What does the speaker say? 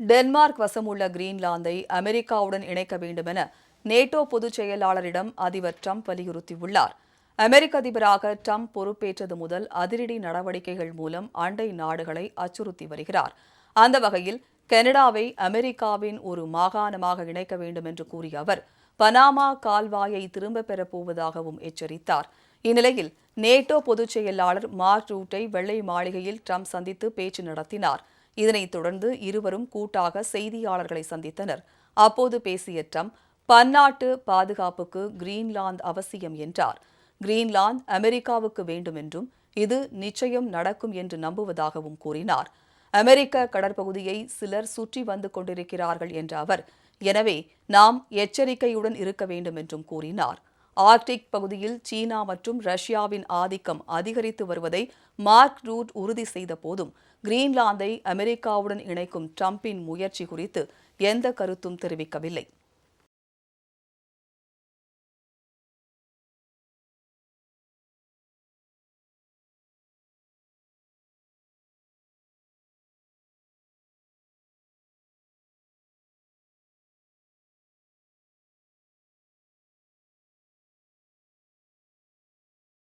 Denmark வசமுள்ள கிரீன்லாந்தை அமெரிக்காவுடன் இணைக்க வேண்டுமென நேட்டோ பொதுச் செயலாளரிடம் அதிபர் ட்ரம்ப் வலியுறுத்தியுள்ளார். அமெரிக்க அதிபராக ட்ரம்ப் பொறுப்பேற்றது முதல் அதிரடி நடவடிக்கைகள் மூலம் அண்டை நாடுகளை அச்சுறுத்தி வருகிறார். அந்த வகையில் கனடாவை அமெரிக்காவின் ஒரு மாகாணமாக இணைக்க வேண்டும் என்று கூறிய அவர் பனாமா கால்வாயை திரும்பப் பெறப்போவதாகவும் எச்சரித்தார். இந்நிலையில் நேட்டோ பொதுச் செயலாளர் மார்க் ரூட்டை வெள்ளை மாளிகையில் ட்ரம்ப் சந்தித்து பேச்சு நடத்தினார். இதனைத் தொடர்ந்து இருவரும் கூட்டாக செய்தியாளர்களை சந்தித்தனர். அப்போது பேசிய ட்ரம்ப் பன்னாட்டு பாதுகாப்புக்கு கிரீன்லாந்து அவசியம் என்றார். கிரீன்லாந்து அமெரிக்காவுக்கு வேண்டும் என்றும் இது நிச்சயம் நடக்கும் என்று நம்புவதாகவும் கூறினார். அமெரிக்க கடற்பகுதியை சிலர் சுற்றி வந்து கொண்டிருக்கிறார்கள் என்ற அவர் எனவே நாம் எச்சரிக்கையுடன் இருக்க வேண்டும் என்றும் கூறினார். ஆர்க்டிக் பகுதியில் சீனா மற்றும் ரஷ்யாவின் ஆதிக்கம் அதிகரித்து வருவதை மார்க் ரூட் உறுதி செய்த போதும் கிரீன்லாந்தை அமெரிக்காவுடன் இணைக்கும் ட்ரம்பின் முயற்சி குறித்து எந்த கருத்தும் தெரிவிக்கவில்லை.